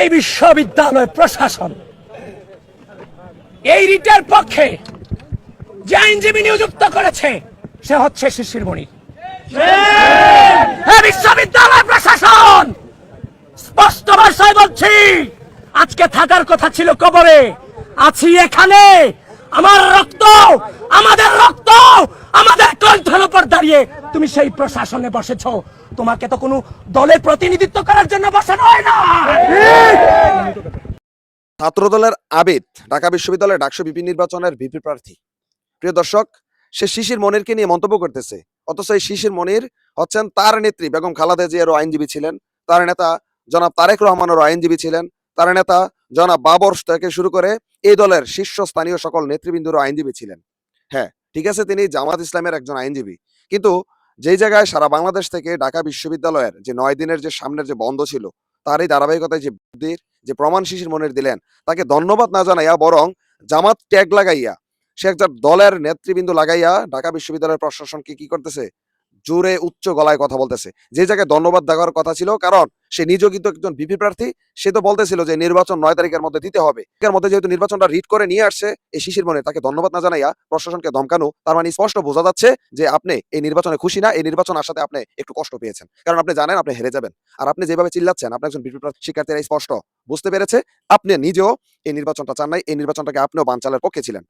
এই বিশ্ববিদ্যালয় প্রশাসন এই রিটের পক্ষে যে আইনজীবী নিযুক্ত করেছে সে হচ্ছে শিশির মণি। হ্যাঁ, বিশ্ববিদ্যালয় প্রশাসন স্পষ্ট ভাষায় বলছি আজকে থাকার কথা ছিল কবরে আছি এখানে। আমার রক্ত আমাদের রক্ত আমাদের কণ্ঠের উপর দাঁড়িয়ে তুমি সেই প্রশাসনে বসেছো। তোমাকে তো কোনো দলের প্রতিনিধিত্ব করার জন্য বসানো হয় না। ছাত্রদলের আবেদ ঢাকা বিশ্ববিদ্যালয়ের ডাকসু বিপি নির্বাচনের ভিপি প্রার্থী। প্রিয় দর্শক, সে শিশির মনিরকে নিয়ে মন্তব্য করতেছে। অথচ এই শিশির মনির হচ্ছেন তার নেত্রী বেগম খালাদা জিয়ারও আইনজীবী ছিলেন। তার নেতা জনাব তারেক রহমানেরও আইনজীবী ছিলেন। তার নেতা জনাব বাবর থেকে শুরু করে এই দলের শীর্ষস্থানীয় সকল নেতৃবৃন্দরও আইনজীবী ছিলেন। হ্যাঁ ঠিক আছে, তিনি জামাত ইসলামের একজন আইনজীবী। কিন্তু যেই জায়গায় সারা বাংলাদেশ থেকে ঢাকা বিশ্ববিদ্যালয়ের যে নয় দিনের যে সামনের যে বন্ধ ছিল তার এই ধারাবাহিকতায় যে বুদ্ধির, যে প্রমাণ শিশির মনির দিলেন, তাকে ধন্যবাদ না জানাইয়া বরং জামাত ট্যাগ লাগাইয়া, সে একটা দলের নেতৃবৃন্দ লাগাইয়া ঢাকা বিশ্ববিদ্যালয়ের প্রশাসনকে কি করতেছে? জোরে উচ্চ গলায় কথা বলতেছে। যে জায়গায় ধন্যবাদ দেওয়ার কথা ছিল, কারণ সে নিজেও কিন্তু একজন বিপি প্রার্থী, সে তো বলতেছিল যে নির্বাচন নয় তারিখের মধ্যে দিতে হবে। এর মধ্যে যেহেতু নির্বাচনটা রিড করে নিয়ে আসছে, এই শিশির মনে তাকে ধন্যবাদ না জানাইয়া প্রশাসনকে ধমকানো, তার মানে স্পষ্ট বোঝা যাচ্ছে যে আপনি এই নির্বাচনে খুশি না, এই নির্বাচন আসাতে আপনি একটু কষ্ট পেয়েছেন। কারণ আপনি জানেন আপনি হেরে যাবেন। আর আপনি যেভাবে চিল্লাচ্ছেন, আপনি একজন বিপি প্রার্থী, শিক্ষার্থীরা স্পষ্ট বুঝতে পেরেছে, আপনি নিজেও এই নির্বাচনটা চান নাই, এই নির্বাচনটাকে আপনিও বানচালের পক্ষে ছিলেন।